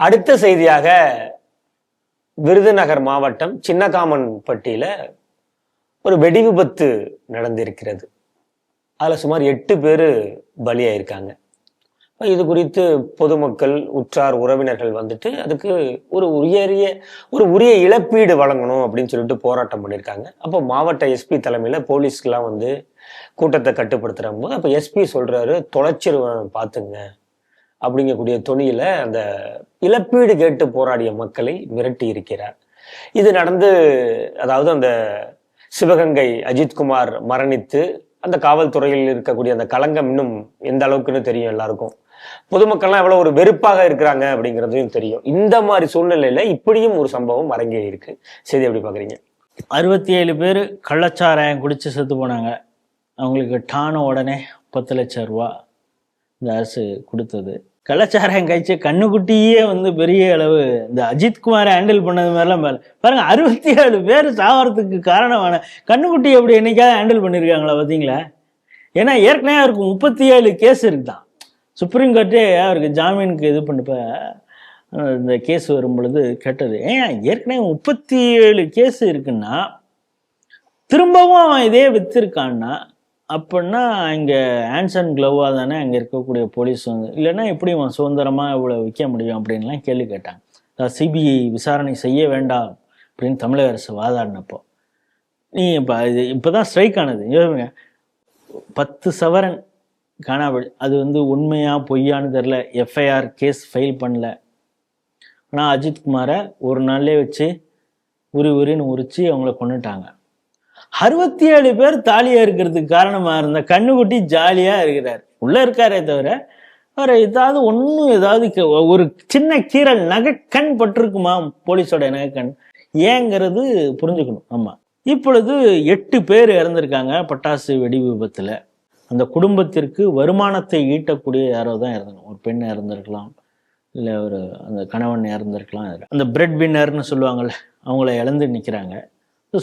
அடுத்த செய்தியாக விருதுநகர் மாவட்டம் சின்னகாமன்பட்டியில ஒரு வெடி விபத்து நடந்திருக்கிறது. அதில் சுமார் எட்டு பேர் பலியாயிருக்காங்க. இது குறித்து பொதுமக்கள் உற்றார் உறவினர்கள் வந்துட்டு அதுக்கு ஒரு உயரிய ஒரு உரிய இழப்பீடு வழங்கணும் அப்படின்னு சொல்லிட்டு போராட்டம் பண்ணியிருக்காங்க. அப்போ மாவட்ட எஸ்பி தலைமையில் போலீஸ்க்கெலாம் வந்து கூட்டத்தை கட்டுப்படுத்துகிற போது அப்போ எஸ்பி சொல்கிறாரு தொலைச்சிருவேன் பார்த்துங்க அப்படிங்கக்கூடிய துணியில அந்த இழப்பீடு கேட்டு போராடிய மக்களை மிரட்டி இருக்கிறார். இது நடந்து அதாவது அந்த சிவகங்கை அஜித்குமார் மரணித்து அந்த காவல்துறையில் இருக்கக்கூடிய அந்த களங்கம் இன்னும் எந்த அளவுக்குன்னு தெரியும் எல்லாருக்கும். பொதுமக்கள்லாம் எவ்வளவு ஒரு வெறுப்பாக இருக்கிறாங்க அப்படிங்கிறதையும் தெரியும். இந்த மாதிரி சூழ்நிலையில இப்படியும் ஒரு சம்பவம் அரங்கேறி இருக்கு. செய்தி எப்படி பாக்குறீங்க அறுபத்தி ஏழு பேர் கள்ளச்சாராயம் குடிச்சு செத்து போனாங்க. அவங்களுக்கு டான உடனே பத்து லட்சம் ரூபா இந்த அரசு கொடுத்தது. கலாச்சாரம் கழிச்சு கண்ணுக்குட்டியே வந்து பெரிய அளவு இந்த அஜித்குமாரை ஹேண்டில் பண்ணது மாதிரிலாம் மேல பாருங்க அறுபத்தி ஏழு பேர் சாவறதுக்கு காரணமான கண்ணுக்குட்டி எப்படி என்னைக்காவது ஹேண்டில் பண்ணியிருக்காங்களா பார்த்தீங்களா? ஏன்னா ஏற்கனவே அவருக்கு முப்பத்தி ஏழு கேஸ் இருக்குதான். சுப்ரீம் கோர்ட்டே அவருக்கு ஜாமீனுக்கு இது பண்ணப்ப இந்த கேஸ் வரும் பொழுது கேட்டது. ஏன் ஏற்கனவே முப்பத்தி ஏழு கேஸ் இருக்குன்னா திரும்பவும் அவன் இதே வித்திருக்கான்னா அப்படின்னா இங்கே ஆன்சன் க்ளவ்வாக தானே அங்கே இருக்கக்கூடிய போலீஸ் வந்து இல்லைன்னா எப்படி அவன் சுதந்திரமாக இவ்வளோ விற்க முடியும் அப்படின்லாம் கேள்வி கேட்டாங்க. அதாவது சிபிஐ விசாரணை செய்ய வேண்டாம் அப்படின்னு தமிழக அரசு வாதாடினப்போ. நீ இப்போ இது இப்போ தான் ஸ்ட்ரைக் ஆனது. யோசிங்க. பத்து சவரன் காணாமல் அது வந்து உண்மையா பொய்யான்னு தெரில எஃப்ஐஆர் கேஸ் ஃபைல் பண்ணல. ஆனால் அஜித்குமாரை ஒரு நாள்லயே வச்சு உரி உரின்னு உரிச்சு அவங்கள கொண்டுட்டாங்க அறுபத்தி ஏழு பேர் தாலியா இருக்கிறதுக்கு காரணமா இருந்த கண்ணுக்குட்டி ஜாலியா இருக்கிறார். உள்ள இருக்காரே தவிர அவர் ஏதாவது ஒன்றும் ஏதாவது ஒரு சின்ன கீரல் நகைக்கண் பட்டிருக்குமா? போலீஸோட நகைக்கண் ஏங்கிறது புரிஞ்சுக்கணும். ஆமா. இப்பொழுது எட்டு பேர் இறந்திருக்காங்க பட்டாசு வெடி விபத்துல. அந்த குடும்பத்திற்கு வருமானத்தை ஈட்டக்கூடிய யாரோ தான் இறந்தாங்க ஒரு பெண் இறந்திருக்கலாம். இல்லை ஒரு அந்த கணவன் இறந்திருக்கலாம். அந்த பிரெட் வின்னர்னு சொல்லுவாங்கள்ல அவங்கள இழந்து நிற்கிறாங்க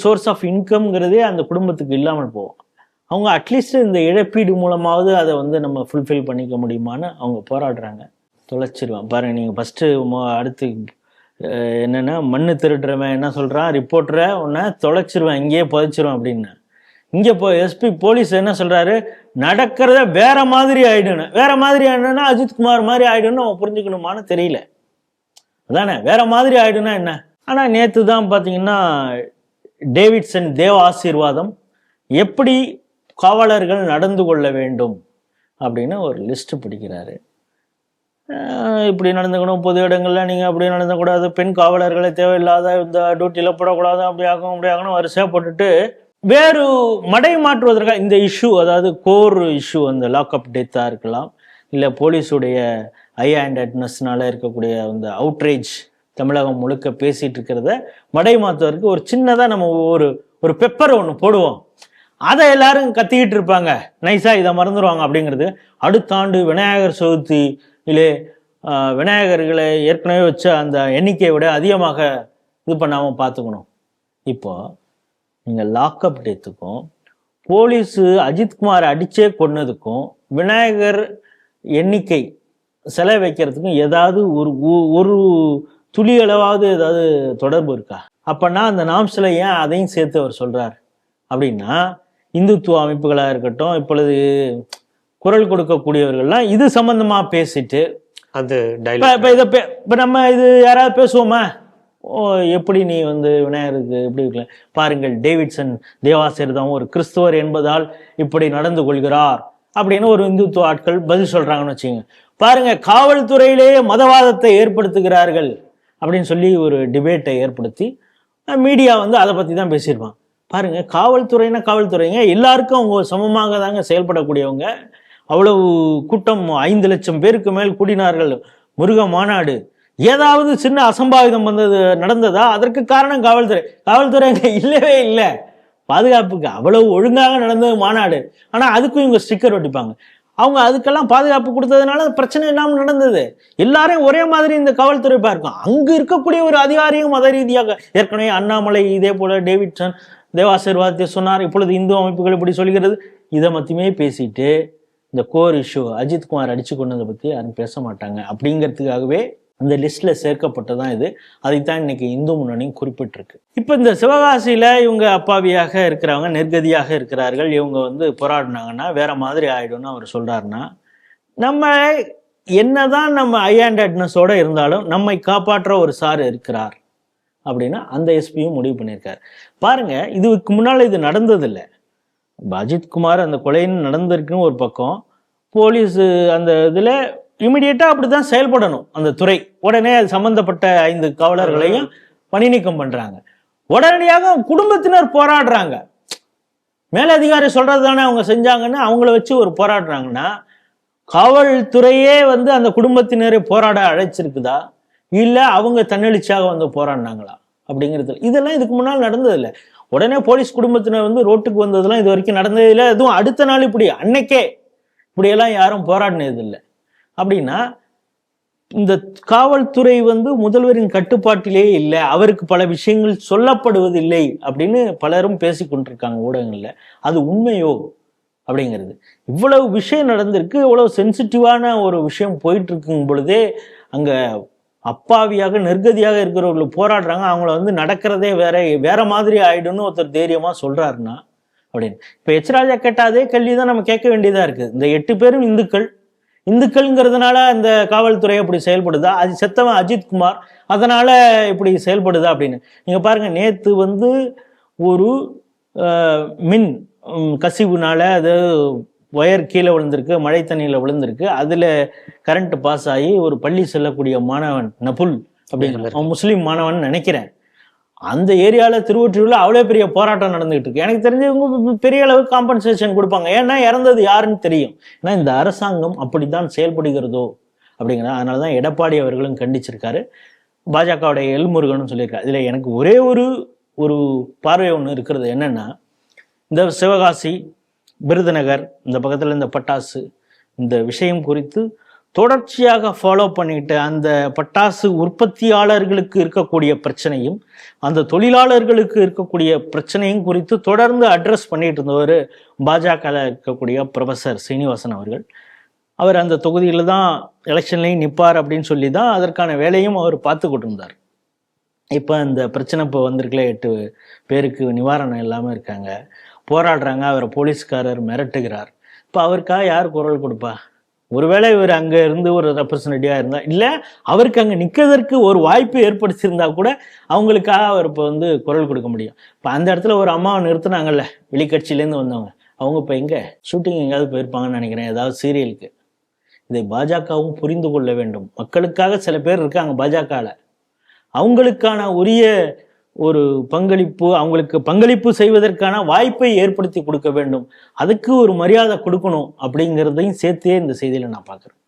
சோர்ஸ் ஆஃப் இன்கம்ங்கிறதே அந்த குடும்பத்துக்கு இல்லாமல் போகும். அவங்க அட்லீஸ்ட் இந்த இழப்பீடு மூலமாவது அதை வந்து நம்ம ஃபுல்ஃபில் பண்ணிக்க முடியுமான்னு அவங்க போராடுறாங்க. தொலைச்சிருவான். பாருங்க நீங்கள் ஃபஸ்ட்டு அடுத்து என்னென்னா என்னன்னா மண்ணு திருடுறவன் என்ன சொல்கிறான் ரிப்போர்ட்டரை உன்னை தொலைச்சிருவேன். இங்கேயே புதைச்சிருவேன் அப்படின்னு. இங்கே இப்போ எஸ்பி போலீஸ் என்ன சொல்கிறாரு நடக்கிறத வேற மாதிரி ஆயிடுன்னு. வேற மாதிரி ஆயிடுன்னா அஜித்குமார் மாதிரி ஆயிடுன்னு அவன் புரிஞ்சுக்கணுமான்னு தெரியல. அதானே? வேற மாதிரி ஆயிடுனா என்ன? ஆனால் நேற்று தான் பார்த்தீங்கன்னா டேவிட்சன் தேவ ஆசீர்வாதம் எப்படி காவலர்கள் நடந்து கொள்ள வேண்டும் அப்படின்னு ஒரு லிஸ்ட் பிடிக்கிறாரு. இப்படி நடந்துக்கணும் பொது இடங்கள்ல நீங்கள் அப்படி நடந்தக்கூடாது பெண் காவலர்களை தேவையில்லாத இந்த டியூட்டியில் போடக்கூடாது அப்படி ஆகணும் அப்படி ஆகணும் வரிசையாக போட்டுட்டு வேறு மடை மாற்றுவதற்காக இந்த இஷ்யூ அதாவது கோர் இஷ்யூ அந்த லாக்அப் டெத்தாக இருக்கலாம் இல்லை போலீஸுடைய ஐ ஹேண்டட்னஸ்னால இருக்கக்கூடிய அந்த அவுட்ரேஜ் தமிழகம் முழுக்க பேசிட்டு இருக்கிறத மடை மாத்துவதற்கு ஒரு சின்னதாக நம்ம ஒரு ஒரு பெப்பர் ஒன்று போடுவோம். அதை எல்லாரும் கத்திக்கிட்டு இருப்பாங்க. நைஸா இதை மறந்துடுவாங்க அப்படிங்கிறது. அடுத்த ஆண்டு விநாயகர் சதுர்த்தி இல்லை விநாயகர்களை ஏற்கனவே வச்ச அந்த எண்ணிக்கையை விட அதிகமாக இது பண்ணாமல் பார்த்துக்கணும். இப்போ நீங்கள் லாக்அப் டேத்துக்கும் போலீஸு அஜித்குமார் அடித்தே கொன்னதுக்கும் விநாயகர் எண்ணிக்கை சிலை வைக்கிறதுக்கும் ஏதாவது ஒரு ஒரு துளி அளவாவது ஏதாவது தொடர்பு இருக்கா? அப்பன்னா அந்த நாம்சில ஏன் அதையும் சேர்த்து அவர் சொல்றார்? அப்படின்னா இந்துத்துவ அமைப்புகளாக இருக்கட்டும் இப்பொழுது குரல் கொடுக்கக்கூடியவர்கள்லாம் இது சம்பந்தமா பேசிட்டு அது இப்ப இதை பே- இப்ப நம்ம இது யாராவது பேசுவோமா? ஓ எப்படி நீ வந்து விநாயகருக்கு எப்படி இருக்கல? பாருங்கள் டேவிட்சன் தேவாசிரிதம் ஒரு கிறிஸ்துவர் என்பதால் இப்படி நடந்து கொள்கிறார் அப்படின்னு ஒரு இந்துத்துவ ஆட்கள் பதில் சொல்றாங்கன்னு வச்சுங்க பாருங்க காவல்துறையிலேயே மதவாதத்தை ஏற்படுத்துகிறார்கள். அப்படின்னு சொல்லி ஒரு டிபேட்டை ஏற்படுத்தி மீடியா வந்து அதை பற்றி தான் பேசியிருப்பான் பாருங்கள் காவல்துறைனா காவல்துறைங்க. எல்லாருக்கும் அவங்க சமமாக தாங்க செயல்படக்கூடியவங்க. அவ்வளவு கூட்டம் ஐந்து லட்சம் பேருக்கு மேல் கூடினார்கள் முருக மாநாடு. ஏதாவது சின்ன அசம்பாவிதம் வந்தது நடந்ததா? அதற்கு காரணம் காவல்துறை. காவல்துறை அங்கே இல்லவே இல்லை. பாதுகாப்புக்கு அவ்வளவு ஒழுங்காக நடந்தது மாநாடு. ஆனால் அதுக்கும் இவங்க ஸ்டிக்கர் ஒட்டிப்பாங்க. அவங்க அதுக்கெல்லாம் பாதுகாப்பு கொடுத்ததுனால பிரச்சனை இல்லாமல் நடந்தது. எல்லாரையும் ஒரே மாதிரி இந்த காவல்துறை பார்க்கும் அங்கு இருக்கக்கூடிய ஒரு அதிகாரியும் மத ரீதியாக ஏற்கனவே அண்ணாமலை இதே போல டேவிட்சன் தேவாசீர்வாதத்தை சொன்னார். இப்பொழுது இந்து அமைப்புகள் இப்படி சொல்கிறது. இதை மட்டுமே பேசிட்டு இந்த கோர் இஷ்யூ அஜித்குமார் அடிச்சு கொண்டதை பற்றி யாரும் பேச மாட்டாங்க. அப்படிங்கிறதுக்காகவே அந்த லிஸ்ட்ல சேர்க்கப்பட்டதான் இது. அதைத்தான் இன்னைக்கு இந்து முன்னணியும் குறிப்பிட்டிருக்கு. இப்போ இந்த சிவகாசியில இவங்க அப்பாவியாக இருக்கிறவங்க நிர்கதியாக இருக்கிறார்கள் இவங்க வந்து போராடினாங்கன்னா வேற மாதிரி ஆயிடும்னு அவர் சொல்றாருன்னா நம்ம என்னதான் நம்ம ஐஆண்டட்னஸோட இருந்தாலும் நம்மை காப்பாற்ற ஒரு சார் இருக்கிறார் அப்படின்னா அந்த எஸ்பியும் முடிவு பண்ணியிருக்காரு. பாருங்க இதுக்கு முன்னால் இது நடந்ததில்லை. இப்ப அஜித் குமார் அந்த கொலைன்னு நடந்திருக்குன்னு ஒரு பக்கம் போலீஸ் அந்த இதில் இமிடியேட்டாக அப்படி தான் செயல்படணும் அந்த துறை. உடனே அது சம்பந்தப்பட்ட ஐந்து காவலர்களையும் பணி நீக்கம் பண்றாங்க. உடனடியாக குடும்பத்தினர் போராடுறாங்க. மேலதிகாரி சொல்றது தானே அவங்க செஞ்சாங்கன்னு அவங்கள வச்சு ஒரு போராடுறாங்கன்னா காவல்துறையே வந்து அந்த குடும்பத்தினரை போராட அழைச்சிருக்குதா? இல்ல அவங்க தன்னெழுச்சியாக வந்து போராடினாங்களா? அப்படிங்கிறது இதெல்லாம் இதுக்கு முன்னால் நடந்ததில்லை. உடனே போலீஸ் குடும்பத்தினர் வந்து ரோட்டுக்கு வந்ததெல்லாம் இது வரைக்கும் நடந்ததில்லை. எதுவும் அடுத்த நாள் இப்படி அன்னைக்கே இப்படியெல்லாம் யாரும் போராடினது இல்லை அப்படின்னா இந்த காவல்துறை வந்து முதல்வரின் கட்டுப்பாட்டிலே இல்லை. அவருக்கு பல விஷயங்கள் சொல்லப்படுவதில்லை அப்படின்னு பலரும் பேசி கொண்டிருக்காங்க ஊடகங்கள்ல. அது உண்மையோ அப்படிங்கிறது. இவ்வளவு விஷயம் நடந்திருக்கு இவ்வளவு சென்சிட்டிவான ஒரு விஷயம் போயிட்டு இருக்கும் பொழுதே அங்க அப்பாவியாக நெருக்கதியாக இருக்கிறவர்கள் போராடுறாங்க. அவங்கள வந்து நடக்கிறதே வேற வேற மாதிரி ஆயிடும்னு ஒருத்தர் தைரியமா சொல்றாருன்னா அப்படின்னு. இப்ப எச் ராஜா கேட்ட அதே கேள்வி தான் நம்ம கேட்க வேண்டியதா இருக்கு. இந்த எட்டு பேரும் இந்துக்கள் இந்துக்கள்ங்கிறதுனால அந்த காவல்துறை அப்படி செயல்படுதா? அது செத்தவன் அஜித் குமார் அதனால இப்படி செயல்படுதா அப்படின்னு. நீங்க பாருங்க நேத்து வந்து ஒரு மின் கசிவுனால அது ஒயர் கீழே விழுந்திருக்கு மழை தண்ணியில் விழுந்திருக்கு. அதுல கரண்ட் பாஸ் ஆகி ஒரு பள்ளி செல்லக்கூடிய மாணவன் நபுல் அப்படிங்கிற அவன் முஸ்லீம் மாணவன் நினைக்கிறேன். அந்த ஏரியாவில் திருவொற்றியூரில் அவ்வளோ பெரிய போராட்டம் நடந்துகிட்டு இருக்கு. எனக்கு தெரிஞ்சு இவங்க பெரிய அளவு காம்பன்சேஷன் கொடுப்பாங்க. ஏன்னா இறந்தது யாருன்னு தெரியும். ஏன்னா இந்த அரசாங்கம் அப்படித்தான் செயல்படுகிறதோ அப்படிங்கிற அதனால தான் எடப்பாடி அவர்களும் கண்டிச்சிருக்காரு. பாஜகவுடைய எல்முருகனும் சொல்லியிருக்காரு. இதில் எனக்கு ஒரே ஒரு ஒரு பார்வை ஒன்று இருக்கிறது என்னென்னா இந்த சிவகாசி விருதுநகர் இந்த பக்கத்தில் இந்த பட்டாசு இந்த விஷயம் குறித்து தொடர்ச்சியாக ஃபாலோ பண்ணிட்டு அந்த பட்டாசு உற்பத்தியாளர்களுக்கு இருக்கக்கூடிய பிரச்சனையும் அந்த தொழிலாளர்களுக்கு இருக்கக்கூடிய பிரச்சனையும் குறித்து தொடர்ந்து அட்ரஸ் பண்ணிட்டு இருந்தவர் பாஜகவில் இருக்கக்கூடிய ப்ரொஃபஸர் சீனிவாசன் அவர்கள். அவர் அந்த தொகுதியில் தான் எலெக்ஷன்லையும் நிற்பார் அப்படின்னு சொல்லி தான் அதற்கான வேலையும் அவர் பார்த்துக்கிட்டு இருந்தார் இப்போ அந்த பிரச்சனை இப்போ வந்திருக்கல எட்டு பேருக்கு நிவாரணம் இல்லாமல் இருக்காங்க. போராடுறாங்க அவரை போலீஸ்காரர் மிரட்டுகிறார். இப்போ அவருக்காக யார் குரல் கொடுப்பா? ஒருவேளை இவர் அங்கே இருந்து ஒரு ரெப்ரசன்டேட்டிவாக இருந்தால் இல்லை அவருக்கு அங்கே நிற்கிறதற்கு ஒரு வாய்ப்பு ஏற்படுத்தியிருந்தா கூட அவங்களுக்காக அவர் இப்போ வந்து குரல் கொடுக்க முடியும். இப்போ அந்த இடத்துல ஒரு அம்மாவை நிறுத்தினாங்கல்ல வெளிக்கட்சியிலேருந்து வந்தவங்க. அவங்க இப்போ எங்கே? ஷூட்டிங் எங்கேயாவது போயிருப்பாங்கன்னு நினைக்கிறேன் ஏதாவது சீரியலுக்கு. இதை பாஜகவும் புரிந்து கொள்ள வேண்டும். மக்களுக்காக சில பேர் இருக்காங்க பாஜகவில் அவங்களுக்கான உரிய ஒரு பங்களிப்பு அவங்களுக்கு பங்களிப்பு செய்வதற்கான வாய்ப்பை ஏற்படுத்தி கொடுக்க வேண்டும். அதுக்கு ஒரு மரியாதை கொடுக்கணும் அப்படிங்கிறதையும் சேர்த்தே இந்த செய்தியில் நான் பார்க்குறேன்.